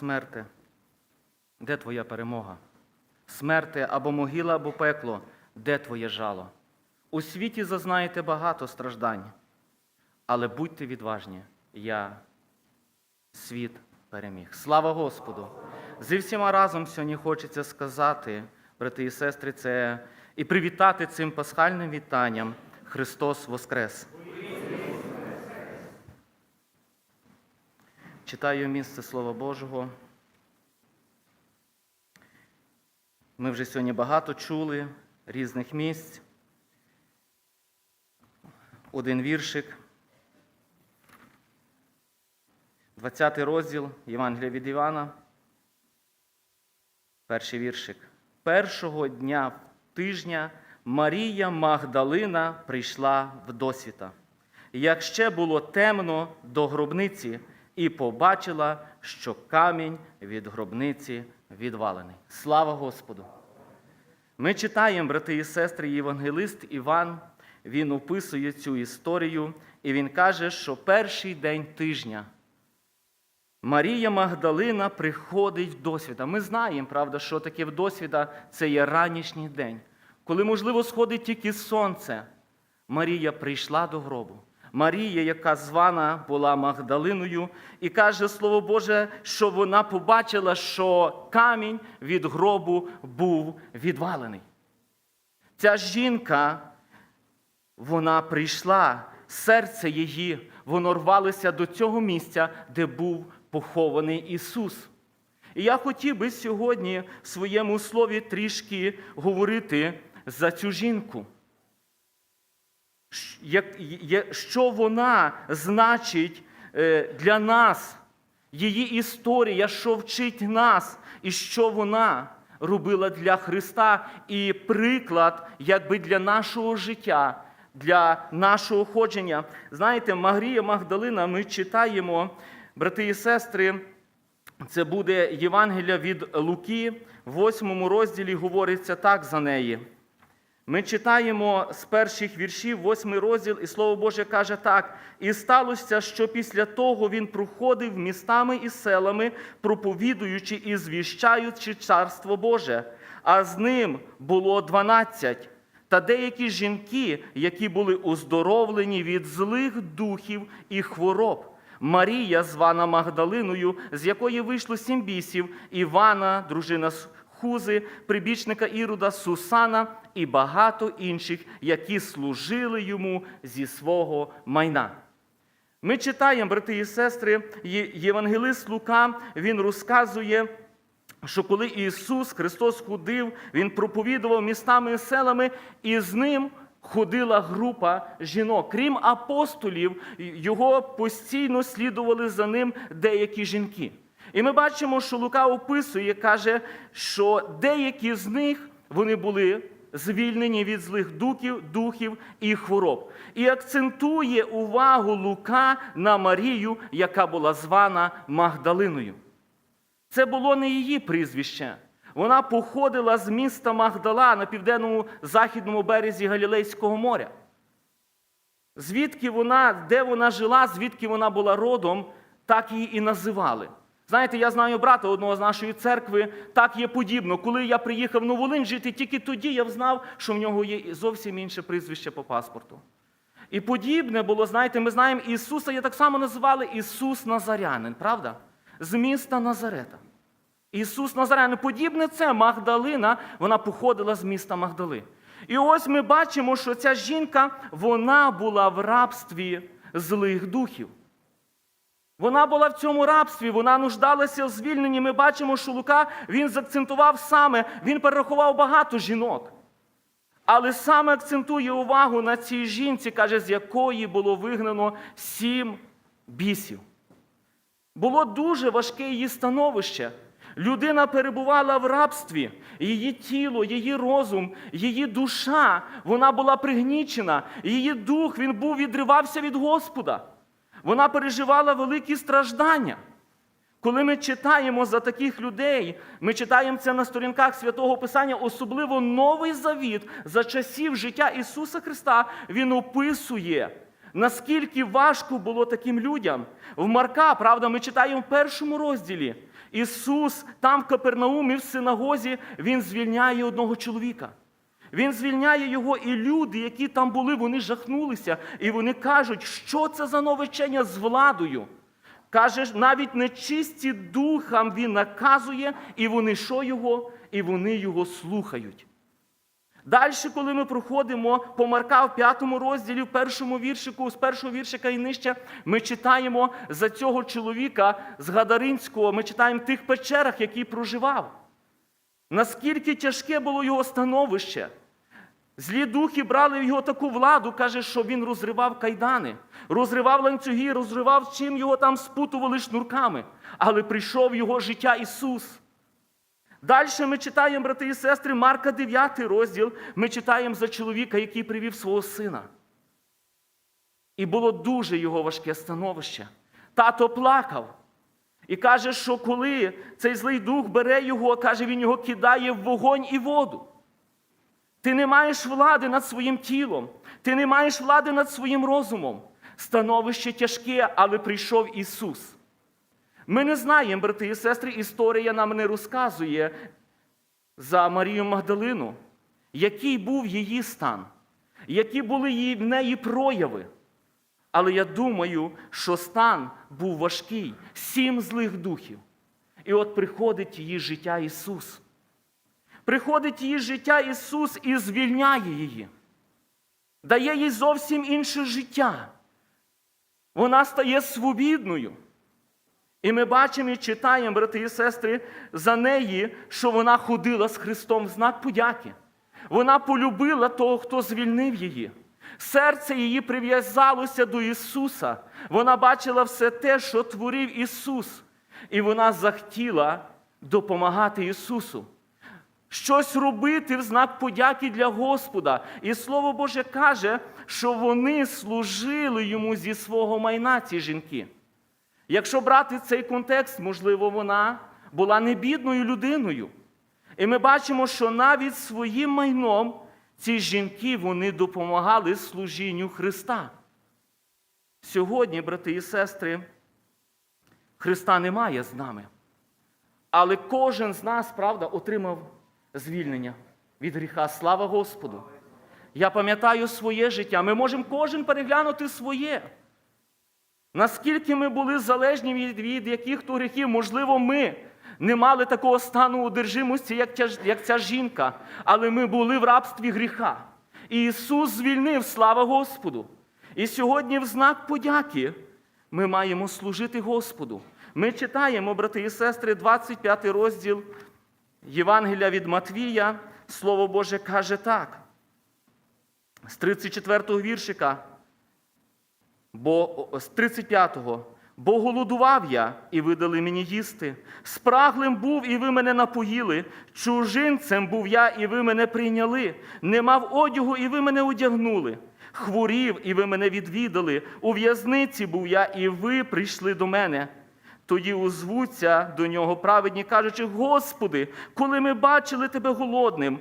Смерте, де твоя перемога? Смерте або могила, або пекло, де твоє жало? У світі зазнаєте багато страждань, але будьте відважні, я світ переміг. Слава Господу! Зі всіма разом сьогодні хочеться сказати, брати і сестри, це і привітати цим пасхальним вітанням Христос Воскрес! Читаю місце Слова Божого. Ми вже сьогодні багато чули різних місць. Один віршик. 20 розділ Євангелія від Івана. Перший віршик. Першого дня тижня Марія Магдалина прийшла в досвіта. Як ще було темно до гробниці, і побачила, що камінь від гробниці відвалений. Слава Господу! Ми читаємо, брати і сестри, Євангелист Іван, він описує цю історію, і він каже, що перший день тижня Марія Магдалина приходить в досвіда. Ми знаємо, правда, що таке в досвіда це є ранішній день. Коли, можливо, сходить тільки сонце, Марія прийшла до гробу. Марія, яка звана була Магдалиною, і каже Слово Боже, що вона побачила, що камінь від гробу був відвалений. Ця жінка, вона прийшла, серце її, воно рвалося до цього місця, де був похований Ісус. І я хотів би сьогодні в своєму слові трішки говорити за цю жінку. Що вона значить е, для нас, її історія, що вчить нас, і що вона робила для Христа, і приклад, якби для нашого життя, для нашого ходження. Знаєте, Марія Магдалина, ми читаємо, брати і сестри, це буде Євангелія від Луки, в восьмому розділі говориться так за неї. Ми читаємо з перших віршів, восьмий розділ, і Слово Боже каже так: і сталося, що після того він проходив містами і селами, проповідуючи і звіщаючи царство Боже. А з ним було дванадцять. Та деякі жінки, які були оздоровлені від злих духів і хвороб. Марія, звана Магдалиною, з якої вийшло сім бісів, Івана, дружина Хузи, прибічника Іруда, Сусана і багато інших, які служили йому зі свого майна. Ми читаємо, брати і сестри, Євангелист Лука, він розказує, що коли Ісус Христос ходив, Він проповідував містами і селами, і з ним ходила група жінок. Крім апостолів, його постійно слідували за ним деякі жінки. І ми бачимо, що Лука описує, каже, що деякі з них вони були звільнені від злих духів, духів і хвороб. І акцентує увагу Лука на Марію, яка була звана Магдалиною. Це було не її прізвище. Вона походила з міста Магдала на південному західному березі Галілейського моря. Звідки вона, де вона жила, звідки вона була родом, так її і називали. Знаєте, я знаю брата одного з нашої церкви, так є подібно. Коли я приїхав в Новолинь жити, тільки тоді я знав, що в нього є зовсім інше прізвище по паспорту. І подібне було, знаєте, ми знаємо, Ісуса я так само називали Ісус Назарянин, правда? З міста Назарета. Ісус Назарянин. Подібне це Магдалина, вона походила з міста Магдали. І ось ми бачимо, що ця жінка, вона була в рабстві злих духів. Вона була в цьому рабстві, вона нуждалася у звільненні. Ми бачимо, що Лука він заакцентував саме, він перерахував багато жінок. Але саме акцентує увагу на цій жінці, каже, з якої було вигнано сім бісів. Було дуже важке її становище. Людина перебувала в рабстві, її тіло, її розум, її душа, вона була пригнічена, її дух він був відривався від Господа. Вона переживала великі страждання. Коли ми читаємо за таких людей, ми читаємо це на сторінках святого Писання, особливо Новий Завіт за часів життя Ісуса Христа, Він описує, наскільки важко було таким людям. В Марка, правда, ми читаємо в першому розділі, Ісус там в Капернаумі в синагозі, Він звільняє одного чоловіка. Він звільняє його, і люди, які там були, вони жахнулися. І вони кажуть, що це за нове вчення з владою. Каже, навіть нечисті духам він наказує, і вони що його? І вони його слухають. Далі, коли ми проходимо по Марка в п'ятому розділі, в першому віршику, з першого віршика і нижче, ми читаємо за цього чоловіка з Гадаринського, ми читаємо в тих печерах, який проживав. Наскільки тяжке було його становище. Злі духи брали в його таку владу, каже, що він розривав кайдани, розривав ланцюги, розривав, чим його там спутували шнурками. Але прийшов його життя Ісус. Далі ми читаємо, брати і сестри, Марка 9 розділ. Ми читаємо за чоловіка, який привів свого сина. І було дуже його важке становище. Тато плакав. І каже, що коли цей злий дух бере його, каже, він його кидає в вогонь і воду. Ти не маєш влади над своїм тілом, ти не маєш влади над своїм розумом. Становище тяжке, але прийшов Ісус. Ми не знаємо, брати і сестри, історія нам не розказує за Марію Магдалину, який був її стан, які були в неї прояви. Але я думаю, що стан був важкий, сім злих духів. І от приходить її життя Ісус. Приходить її життя Ісус і звільняє її, дає їй зовсім інше життя. Вона стає свобідною. І ми бачимо і читаємо, брати і сестри, за неї, що вона ходила з Христом в знак подяки. Вона полюбила того, хто звільнив її. Серце її прив'язалося до Ісуса. Вона бачила все те, що творив Ісус. І вона захотіла допомагати Ісусу. Щось робити в знак подяки для Господа. І Слово Боже каже, що вони служили йому зі свого майна, ці жінки. Якщо брати цей контекст, можливо, вона була не бідною людиною. І ми бачимо, що навіть своїм майном ці жінки вони допомагали служінню Христа. Сьогодні, брати і сестри, Христа немає з нами. Але кожен з нас, правда, отримав звільнення від гріха. Слава Господу! Я пам'ятаю своє життя. Ми можемо кожен переглянути своє. Наскільки ми були залежні від, від яких то гріхів, можливо, ми не мали такого стану одержимості, як ця, як ця жінка, але ми були в рабстві гріха. І Ісус звільнив, слава Господу. І сьогодні, в знак подяки, ми маємо служити Господу. Ми читаємо, брати і сестри, 25 розділ Євангелія від Матвія. Слово Боже каже так. З 34 го віршика. Бо з 35-го. Бо голодував я, і ви дали мені їсти. Спраглим був, і ви мене напоїли. Чужинцем був я, і ви мене прийняли. Не мав одягу, і ви мене одягнули. Хворів, і ви мене відвідали. У в'язниці був я, і ви прийшли до мене. Тоді узвуться до нього праведні, кажучи: Господи, коли ми бачили тебе голодним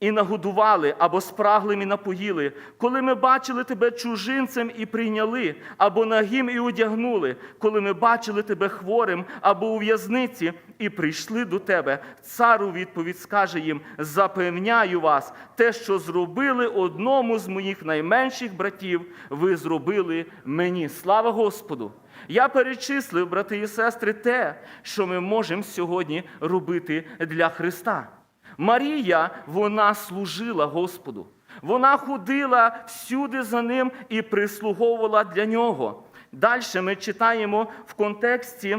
і нагодували, або спраглим і напоїли, коли ми бачили тебе чужинцем і прийняли, або нагим і одягнули, коли ми бачили тебе хворим або у в'язниці і прийшли до тебе, цар у відповідь скаже їм: запевняю вас, те, що зробили одному з моїх найменших братів, ви зробили мені. Слава Господу! Я перечислив, брати і сестри, те, що ми можемо сьогодні робити для Христа. Марія, вона служила Господу. Вона ходила всюди за ним і прислуговувала для нього. Далі ми читаємо в контексті,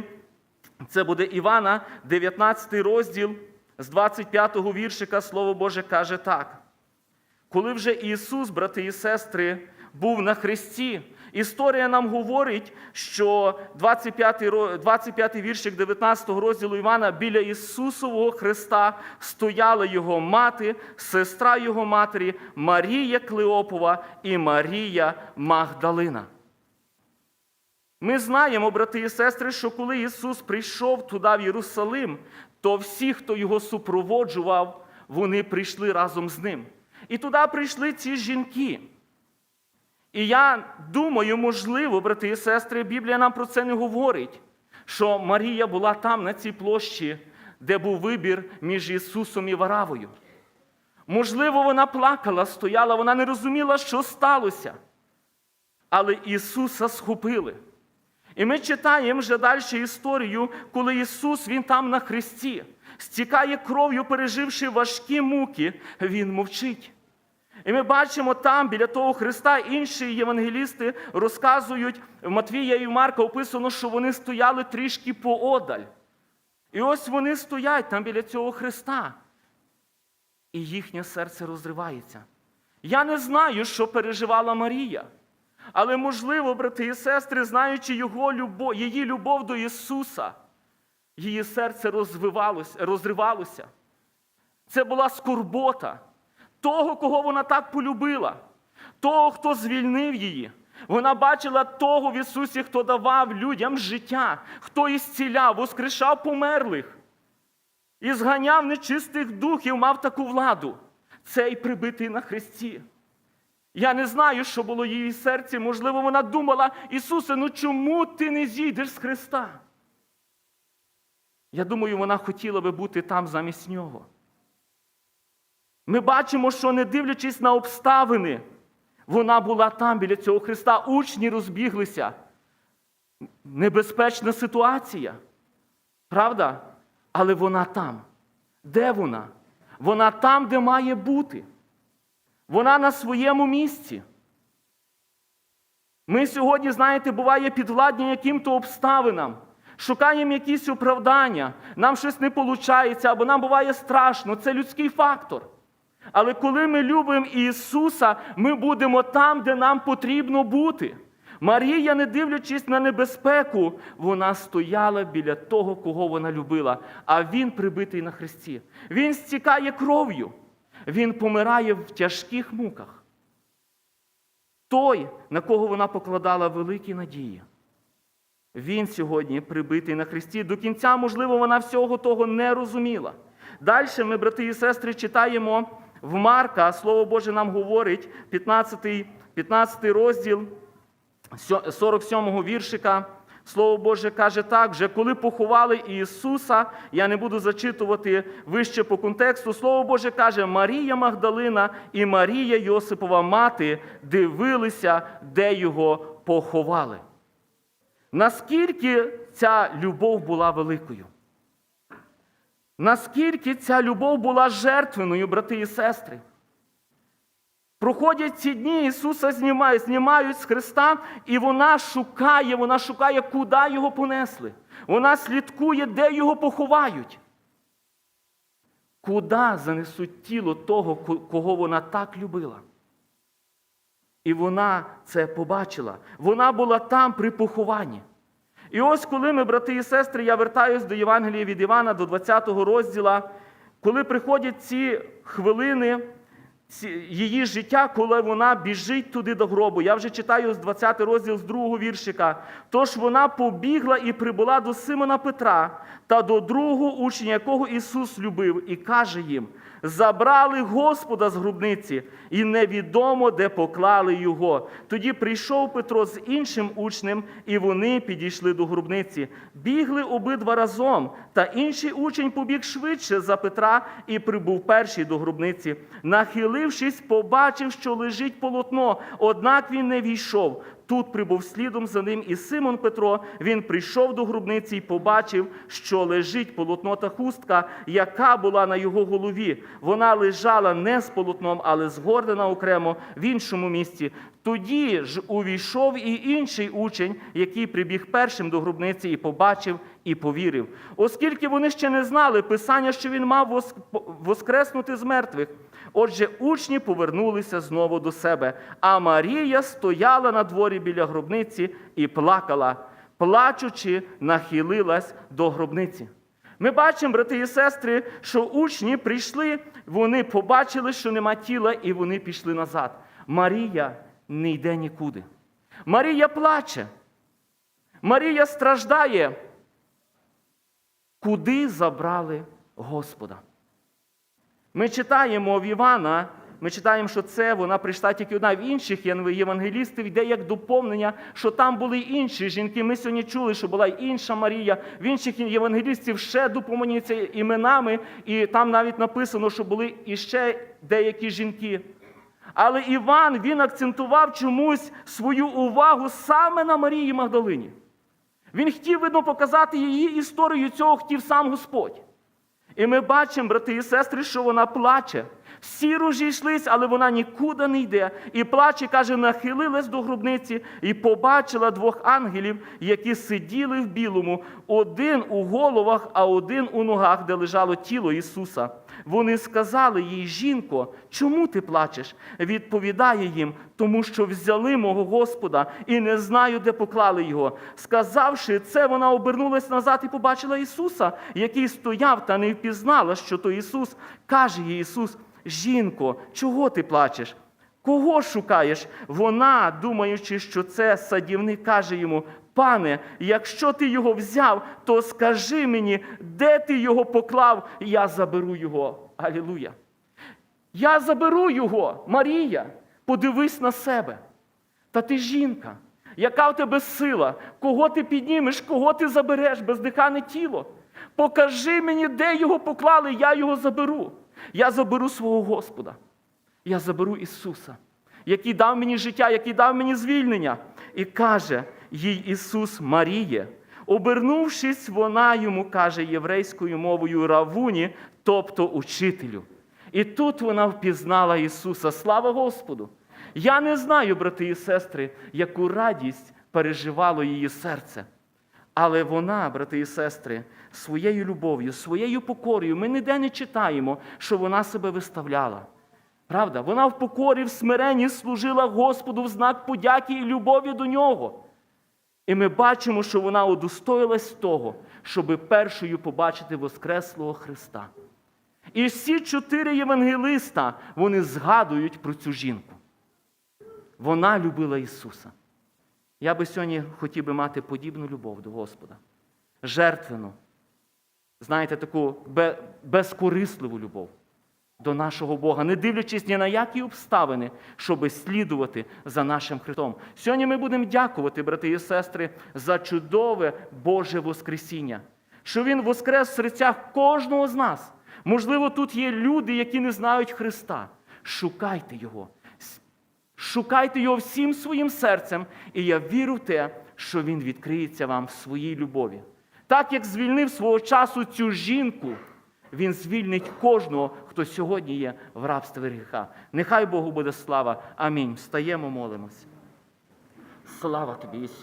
це буде Івана, 19 розділ, з 25 го віршика, Слово Боже каже так. Коли вже Ісус, брати і сестри, був на хресті, історія нам говорить, що 25 ро- 25 віршик 19 розділу Івана біля Ісусового Христа стояла його мати, сестра його матері, Марія Клеопова і Марія Магдалина. Ми знаємо, брати і сестри, що коли Ісус прийшов туди в Єрусалим, то всі, хто його супроводжував, вони прийшли разом з ним. І туди прийшли ці жінки. І я думаю, можливо, брати і сестри, Біблія нам про це не говорить, що Марія була там, на цій площі, де був вибір між Ісусом і Варавою. Можливо, вона плакала, стояла, вона не розуміла, що сталося. Але Ісуса схопили. І ми читаємо вже далі історію, коли Ісус Він там на хресті, стікає кров'ю, переживши важкі муки, Він мовчить. І ми бачимо там, біля того Христа, інші євангелісти розказують, в Матвія і Марка описано, що вони стояли трішки поодаль. І ось вони стоять там біля цього Христа. І їхнє серце розривається. Я не знаю, що переживала Марія. Але, можливо, брати і сестри, знаючи його любов, її любов до Ісуса, її серце розвивалося, розривалося. Це була скорбота того, кого вона так полюбила, того, хто звільнив її. Вона бачила того в Ісусі, хто давав людям життя, хто ісціляв, воскрешав померлих і зганяв нечистих духів, мав таку владу. Цей прибитий на хресті. Я не знаю, що було її серці. Можливо, вона думала, Ісусе, ну чому ти не зійдеш з Христа? Я думаю, вона хотіла би бути там замість нього. Ми бачимо, що не дивлячись на обставини, вона була там біля цього Христа. Учні розбіглися. Небезпечна ситуація. Правда? Але вона там. Де вона? Вона там, де має бути. Вона на своєму місці. Ми сьогодні, знаєте, буває підвладні яким-то обставинам, шукаємо якісь оправдання, нам щось не виходить, або нам буває страшно. Це людський фактор. Але коли ми любимо Ісуса, ми будемо там, де нам потрібно бути. Марія, не дивлячись на небезпеку, вона стояла біля того, кого вона любила, а він прибитий на хресті. Він стікає кров'ю, він помирає в тяжких муках. Той, на кого вона покладала великі надії. Він сьогодні прибитий на хресті. До кінця, можливо, вона всього того не розуміла. Далі ми, брати і сестри, читаємо в Марка, Слово Боже нам говорить, 15, 15 розділ 47 віршика. Слово Боже каже так, вже коли поховали Ісуса, я не буду зачитувати вище по контексту. Слово Боже каже, Марія Магдалина і Марія Йосипова мати дивилися, де його поховали. Наскільки ця любов була великою? Наскільки ця любов була жертвеною, брати і сестри? Проходять ці дні, Ісуса знімають, знімають з Христа, і вона шукає, вона шукає, куди його понесли. Вона слідкує, де його поховають. Куди занесуть тіло того, кого вона так любила? І вона це побачила. Вона була там при похованні. І ось коли ми, брати і сестри, я вертаюсь до Євангелія від Івана, до 20 розділа, коли приходять ці хвилини її життя, коли вона біжить туди до гробу. Я вже читаю з 20 розділ з другого віршика. Тож вона побігла і прибула до Симона Петра та до другого учня, якого Ісус любив, і каже їм: забрали Господа з гробниці, і невідомо, де поклали його. Тоді прийшов Петро з іншим учнем, і вони підійшли до гробниці. Бігли обидва разом, та інший учень побіг швидше за Петра і прибув перший до гробниці. Нахилившись, побачив, що лежить полотно, однак він не війшов. Тут прибув слідом за ним і Симон Петро. Він прийшов до гробниці і побачив, що лежить полотно та хустка, яка була на його голові. Вона лежала не з полотном, але згордена окремо в іншому місці. Тоді ж увійшов і інший учень, який прибіг першим до гробниці і побачив і повірив. Оскільки вони ще не знали писання, що він мав воскреснути з мертвих. Отже, учні повернулися знову до себе, а Марія стояла на дворі біля гробниці і плакала, плачучи, нахилилась до гробниці. Ми бачимо, брати і сестри, що учні прийшли, вони побачили, що нема тіла, і вони пішли назад. Марія не йде нікуди. Марія плаче. Марія страждає. Куди забрали Господа? Ми читаємо в Івана ми читаємо, що це вона прийшла тільки одна в інших євангелістів, йде як доповнення, що там були інші жінки. Ми сьогодні чули, що була інша Марія. В інших євангелістів ще доповнюються іменами, і там навіть написано, що були іще деякі жінки. Але Іван він акцентував чомусь свою увагу саме на Марії Магдалині. Він хотів, видно, показати її історію, цього хотів сам Господь. І ми бачимо, брати і сестри, що вона плаче. Всі розійшлись, але вона нікуди не йде. І плаче, каже, нахилилась до гробниці і побачила двох ангелів, які сиділи в білому, один у головах, а один у ногах, де лежало тіло Ісуса. Вони сказали їй, жінко, чому ти плачеш? Відповідає їм, тому що взяли мого Господа і не знаю, де поклали його. Сказавши це, вона обернулась назад і побачила Ісуса, який стояв та не впізнала, що то Ісус. Каже їй Ісус: Жінко, чого ти плачеш? Кого шукаєш? Вона, думаючи, що це садівник, каже йому: Пане, якщо ти його взяв, то скажи мені, де ти його поклав, я заберу його. Алілуя. Я заберу його, Марія, подивись на себе. Та ти жінка, яка в тебе сила, кого ти піднімеш, кого ти забереш, бездихане тіло. Покажи мені, де його поклали, я його заберу. Я заберу свого Господа. Я заберу Ісуса, який дав мені життя, який дав мені звільнення. І каже їй Ісус Маріє, обернувшись, вона йому каже єврейською мовою равуні, тобто учителю. І тут вона впізнала Ісуса. Слава Господу! Я не знаю, брати і сестри, яку радість переживало її серце. Але вона, брати і сестри, своєю любов'ю, своєю покорою, ми ніде не читаємо, що вона себе виставляла. Правда, вона в покорі, в смиренні служила Господу в знак подяки і любові до нього. І ми бачимо, що вона удостоїлась того, щоби першою побачити Воскреслого Христа. І всі чотири євангелиста вони згадують про цю жінку. Вона любила Ісуса. Я би сьогодні хотів би мати подібну любов до Господа. Жертвену, знаєте, таку безкорисливу любов до нашого Бога, не дивлячись ні на які обставини, щоби слідувати за нашим Христом. Сьогодні ми будемо дякувати, брати і сестри, за чудове Боже Воскресіння, що Він воскрес в серцях кожного з нас. Можливо, тут є люди, які не знають Христа. Шукайте Його. Шукайте його всім своїм серцем, і я вірю в те, що він відкриється вам в своїй любові. Так як звільнив свого часу цю жінку, він звільнить кожного, хто сьогодні є в рабстві гріха. Нехай Богу буде слава. Амінь. Встаємо, молимось. Слава тобі, Ісус.